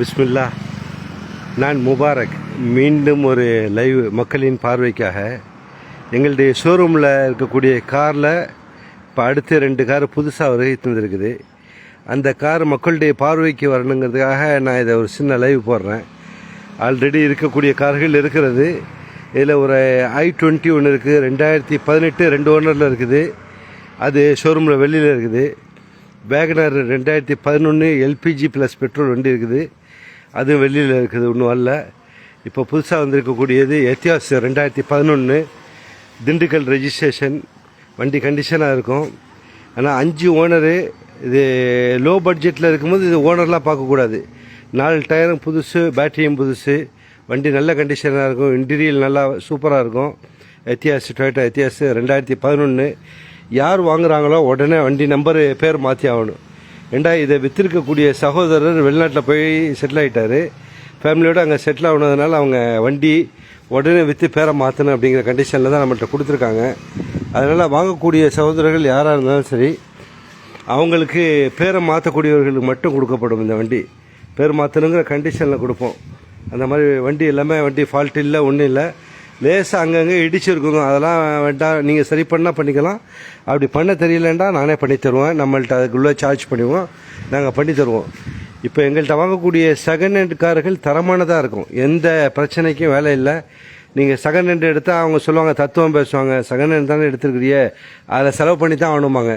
பிஸ்மில்லா. நான் முபாரக். மீண்டும் ஒரு லைவ் மக்களின் பார்வைக்காக. எங்களுடைய ஷோரூமில் இருக்கக்கூடிய காரில் இப்போ அடுத்த ரெண்டு கார் புதுசாக வருகை தந்திருக்குது. அந்த கார் மக்களுடைய பார்வைக்கு வரணுங்கிறதுக்காக நான் இதை ஒரு சின்ன லைவ் போடுறேன். ஆல்ரெடி இருக்கக்கூடிய கார்கள் இருக்கிறது. இதில் ஒரு ஐ டுவெண்ட்டி ஒன்று இருக்குது ரெண்டாயிரத்தி பதினெட்டு ரெண்டு ஓனரில் இருக்குது. அது ஷோரூமில் வெளியில் இருக்குது. வேகனர் ரெண்டாயிரத்தி பதினொன்று எல்பிஜி ப்ளஸ் பெட்ரோல் வண்டி இருக்குது. அதுவும் வெளியில் இருக்குது ஒன்றும் அல்ல. இப்போ புதுசாக வந்திருக்கக்கூடியது எத்தியாஸ் ரெண்டாயிரத்தி பதினொன்று திண்டுக்கல் ரெஜிஸ்ட்ரேஷன் வண்டி கண்டிஷனாக இருக்கும். ஆனால் அஞ்சு ஓனரு இது லோ பட்ஜெட்டில் இருக்கும்போது இது ஓனர்லாம் பார்க்கக்கூடாது. நாலு டயரும் புதுசு பேட்டரியும் புதுசு. வண்டி நல்ல கண்டிஷனாக இருக்கும். இன்டீரியல் நல்லா சூப்பராக இருக்கும். எத்தியாஸ் டொயோட்டா எத்தியாஸ் ரெண்டாயிரத்தி பதினொன்று யார் வாங்குகிறாங்களோ உடனே வண்டி நம்பரு பேர் மாற்றி ஆகணும் ஏண்டா இதை விற்றுருக்கக்கூடிய சகோதரர் வெளிநாட்டில் போய் செட்டில் ஆகிட்டாரு ஃபேமிலியோடு அங்கே செட்டில் ஆனதுனால அவங்க வண்டி உடனே விற்று பேரை மாற்றணும் அப்படிங்கிற கண்டிஷனில் தான் நம்மள்கிட்ட கொடுத்துருக்காங்க. அதனால் வாங்கக்கூடிய சகோதரர்கள் யாராக இருந்தாலும் சரி அவங்களுக்கு பேரை மாற்றக்கூடியவர்களுக்கு மட்டும் கொடுக்கப்படும் இந்த வண்டி. பேர் மாற்றணுங்கிற கண்டிஷனில் கொடுப்போம். அந்த மாதிரி வண்டி எல்லாமே வண்டி ஃபால்ட் இல்லை ஒன்றும் இல்லை. லேசாக அங்கங்கே இடிச்சிருக்குங்க அதெல்லாம் வேண்டாம் நீங்கள் சரி பண்ணால் பண்ணிக்கலாம். அப்படி பண்ண தெரியலண்டா நானே பண்ணி தருவேன். நம்மள்ட்ட அதுக்குள்ளே சார்ஜ் பண்ணுவோம் நாங்கள் பண்ணி தருவோம். இப்போ எங்கள்கிட்ட வாங்கக்கூடிய செகண்ட் ஹேண்ட் கார்கள் தரமானதாக இருக்கும். எந்த பிரச்சனைக்கும் வேலை இல்லை. நீங்கள் செகண்ட் ஹேண்ட் எடுத்தால் அவங்க சொல்லுவாங்க தத்துவம் பேசுவாங்க. செகண்ட் ஹேண்ட் தானே எடுத்துருக்கிறியே அதை செலவு பண்ணி தான் ஆகணுமாங்க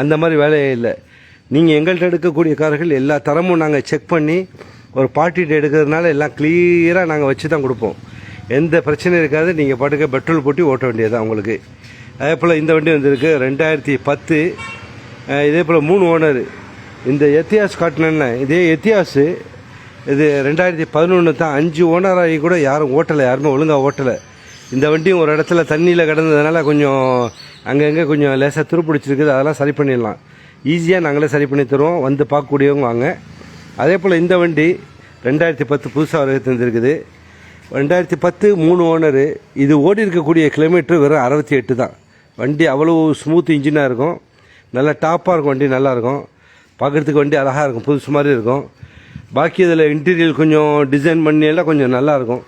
அந்த மாதிரி வேலையே இல்லை. நீங்கள் எங்கள்கிட்ட எடுக்கக்கூடிய கார்கள் எல்லா தரமும் நாங்கள் செக் பண்ணி ஒரு பார்ட்டிகிட்ட எடுக்கிறதுனால எல்லாம் கிளியராக நாங்கள் வச்சு தான் கொடுப்போம். எந்த பிரச்சனையும் இருக்காது. நீங்கள் பாட்டுக்க பெட்ரோல் போட்டு ஓட்ட வேண்டியதான் உங்களுக்கு. அதே போல் இந்த வண்டி வந்திருக்கு ரெண்டாயிரத்தி பத்து. இதே போல் மூணு ஓனர். இந்த எத்தியாஸ் காட்டினேன்னு இதே எத்தியாஸு இது ரெண்டாயிரத்தி பதினொன்று தான். அஞ்சு ஓனராகி கூட யாரும் ஓட்டலை யாருமே ஒழுங்காக ஓட்டலை. இந்த வண்டியும் ஒரு இடத்துல தண்ணியில் கிடந்ததுனால கொஞ்சம் அங்கங்கே கொஞ்சம் லேசாக துருப்பிடிச்சிருக்குது. அதெல்லாம் சரி பண்ணிடலாம். ஈஸியாக நாங்களே சரி பண்ணி தருவோம். வந்து பார்க்கக்கூடியவங்க வாங்க. அதே போல் இந்த வண்டி ரெண்டாயிரத்தி பத்து புதுசாக வரைக்கும் தந்திருக்குது. ரெண்டாயிரத்தி பத்து மூணு ஓனரு. இது ஓடி இருக்கக்கூடிய கிலோமீட்டர் வெறும் அறுபத்தி எட்டு தான். வண்டி அவ்வளோ ஸ்மூத் இன்ஜினாக இருக்கும். நல்லா டாப்பாக இருக்கும் வண்டி நல்லாயிருக்கும் பார்க்குறதுக்கு வண்டி அழகாக இருக்கும் புதுசு மாதிரி இருக்கும். பாக்கி இதில் இன்டீரியல் கொஞ்சம் டிசைன் பண்ணி எல்லாம் கொஞ்சம் நல்லாயிருக்கும்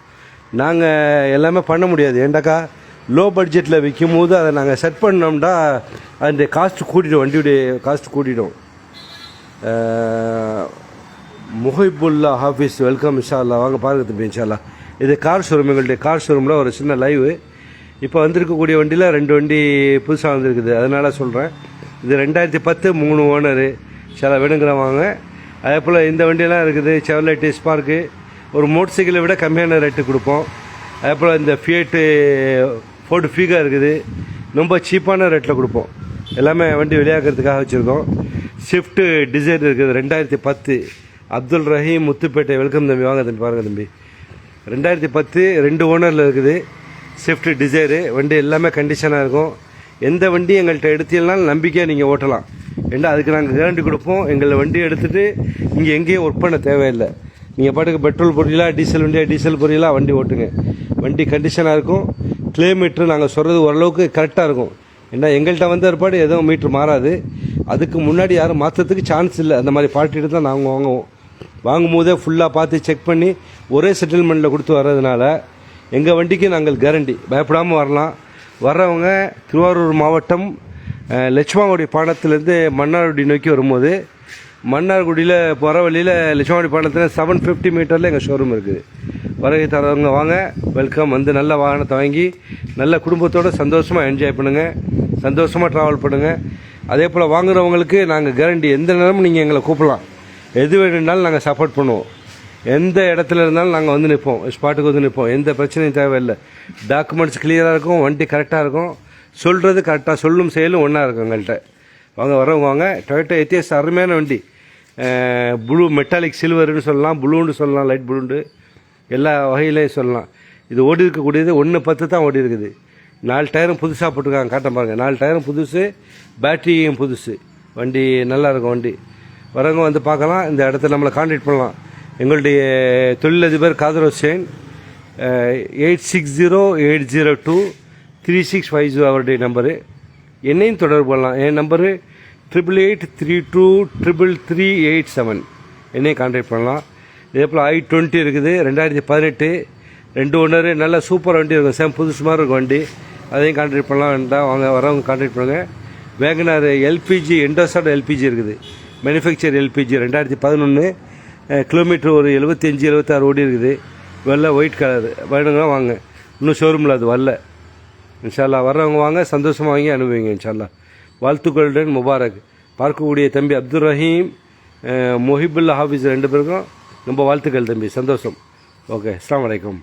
நாங்கள் எல்லாமே பண்ண முடியாது. ஏண்டாக்கா லோ பட்ஜெட்டில் விற்கும் போது அதை நாங்கள் செட் பண்ணோம்னா அந்த காஸ்ட் கூட்டிடும் வண்டியுடைய காஸ்ட் கூட்டிடும். முஹிபுல்லா ஹாஃபீஸ் வெல்கம் இன்ஷா அல்லா வாங்க பாருங்க தம்பி இன்ஷா அல்லா இது கார் ஷோரூம் எங்களுடைய கார் ஷோரூமில் ஒரு சின்ன லைவு இப்போ வந்திருக்கக்கூடிய வண்டியில் ரெண்டு வண்டி புதுசாக வந்திருக்குது. அதனால் சொல்கிறேன் இது ரெண்டாயிரத்தி பத்து மூணு ஓனரு சில வேணுங்கிறவாங்க அதே போல் இந்த வண்டியெல்லாம் இருக்குது. செவலைட்டு ஸ்பார்க்கு ஒரு மோட்டர் சைக்கிளை விட கம்மியான ரேட்டு கொடுப்போம். அதே போல் இந்த ஃபியட்டு ஃபோர்டு ஃபீகா இருக்குது. ரொம்ப சீப்பான ரேட்டில் கொடுப்போம். எல்லாமே வண்டி வெளியாகிறதுக்காக வச்சுருக்கோம். ஷிஃப்ட்டு டிசைர் இருக்குது. ரெண்டாயிரத்தி பத்து. அப்துல் ரஹீம் முத்துப்பேட்டை வெல்கம் தம்பி. வாங்க தம்பி. பாருங்கள் தம்பி. ரெண்டாயிரத்தி பத்து ரெண்டு ஓனரில் இருக்குது. ஸ்விஃப்ட் டிசைரு வண்டி எல்லாமே கண்டிஷனாக இருக்கும். எந்த வண்டி எங்கள்கிட்ட எடுத்தீங்கனாலும் நம்பிக்கையாக நீங்கள் ஓட்டலாம். ஏன்னா அதுக்கு நாங்கள் கேரண்டி கொடுப்போம். எங்களை வண்டி எடுத்துகிட்டு இங்கே எங்கேயும் ஒர்க் பண்ண தேவையில்லை. நீங்கள் பாட்டுக்கு பெட்ரோல் பொரியலா டீசல் வண்டியாக டீசல் பொரியலா வண்டி ஓட்டுங்க. வண்டி கண்டிஷனாக இருக்கும். கிலோமீட்ரு நாங்கள் சொல்கிறது ஓரளவுக்கு கரெக்டாக இருக்கும். ஏன்னா எங்கள்கிட்ட வந்த ஏற்பாடு எதுவும் மீட்ரு மாறாது. அதுக்கு முன்னாடி யாரும் மாற்றத்துக்கு சான்ஸ் இல்லை. அந்த மாதிரி பார்ட்டிட்டு தான் நாங்கள் வாங்குவோம். வாங்கும்போதே ஃபுல்லாக பார்த்து செக் பண்ணி ஒரே செட்டில்மெண்ட்டில் கொடுத்து வர்றதுனால எங்கள் வண்டிக்கு நாங்கள் கேரண்டி பயப்படாமல் வரலாம். வர்றவங்க திருவாரூர் மாவட்டம் லட்சுமாங்குடி பாலத்திலேருந்து மன்னார்குடி நோக்கி வரும்போது மன்னார்குடியில் போகிற வழியில் லட்சுமாங்குடி பாலத்தில் செவன் ஃபிஃப்டி மீட்டரில் எங்கள் ஷோரூம் இருக்குது. வருகை தரவங்க வாங்க. வெல்கம் வந்து நல்ல வாகனத்தை வாங்கி நல்ல குடும்பத்தோடு சந்தோஷமாக என்ஜாய் பண்ணுங்கள் சந்தோஷமாக ட்ராவல் பண்ணுங்கள் அதே போல் வாங்குகிறவங்களுக்கு நாங்கள் கேரண்டி எந்த நேரமும் நீங்கள் எங்களை கூப்பிடலாம். எது வேணும்னாலும் நாங்கள் சப்போர்ட் பண்ணுவோம். எந்த இடத்துல இருந்தாலும் நாங்கள் வந்து நிற்போம் ஸ்பாட்டுக்கு வந்து நிற்போம் எந்த பிரச்சனையும் தேவையில்லை. டாக்குமெண்ட்ஸ் கிளியராக இருக்கும் வண்டி கரெக்டாக இருக்கும். சொல்கிறது கரெக்டாக சொல்லும் செயலும் ஒன்றா இருக்கும் எங்கள்கிட்ட வாங்க வரவங்க வாங்க. டொயோட்டோ எத்தியஸ் அருமையான வண்டி. ப்ளூ மெட்டாலிக் சில்வர்னு சொல்லலாம் ப்ளூன்னு சொல்லலாம் லைட் ப்ளூண்டு எல்லா வகையிலையும் சொல்லலாம். இது ஓடி இருக்கக்கூடியது ஒன்று பத்து தான் ஓடி இருக்குது. நாலு டயரும் புதுசாக போட்டிருக்காங்க. காட்ட பாருங்கள் நாலு டயரும் புதுசு பேட்டரியும் புதுசு. வண்டி நல்லா இருக்கும் வண்டி. வரவங்க வந்து பார்க்கலாம். இந்த இடத்துல நம்மளை காண்டாக்ட் பண்ணலாம். எங்களுடைய தொழிலதிபர் Kader Hussain eight six zero eight zero two three six five zero அவருடைய நம்பரு. என்னையும் தொடர்பு பண்ணலாம் என் number triple eight three two triple three eight seven. என்னையும் காண்டாக்ட் பண்ணலாம். இதே போல் ஐ டுவெண்ட்டி இருக்குது. ரெண்டாயிரத்தி பதினெட்டு. ரெண்டு ஒன்று நல்ல சூப்பர் வண்டி இருக்கும். சேம் புதுசு மாதிரி இருக்கும் வண்டி. அதையும் கான்ட்ராக்ட் பண்ணலாம். வேண்டாம் வாங்க வரவங்க காண்டாக்ட் பண்ணுங்கள் வேகனார் எல்பிஜி எண்டோசாட் எல்பிஜி இருக்குது. மேனுஃபேக்சர் எல்பிஜி ரெண்டாயிரத்தி பதினொன்று கிலோமீட்டர் ஒரு எழுபத்தஞ்சி எழுபத்தாறு ஓடி இருக்குது. வெள்ளை ஒயிட் கலர் வேணுங்கன்னா வாங்க. இன்னும் ஷோரூமில் அது வரல. இன்ஷால்லா வர்றவங்க வாங்க சந்தோஷமாக வாங்கி அனுபவிங்க இன்ஷால்லா வாழ்த்துக்களுடன் முபாரக். பார்க்கக்கூடிய தம்பி அப்துல் ரஹீம் மொஹிபுல்லா முஹிபுல்லா ஹாஃபிஸ் ரெண்டு பேருக்கும் ரொம்ப வாழ்த்துக்கள் தம்பி. சந்தோஷம். ஓகே அஸ்லாம் வலைக்கம்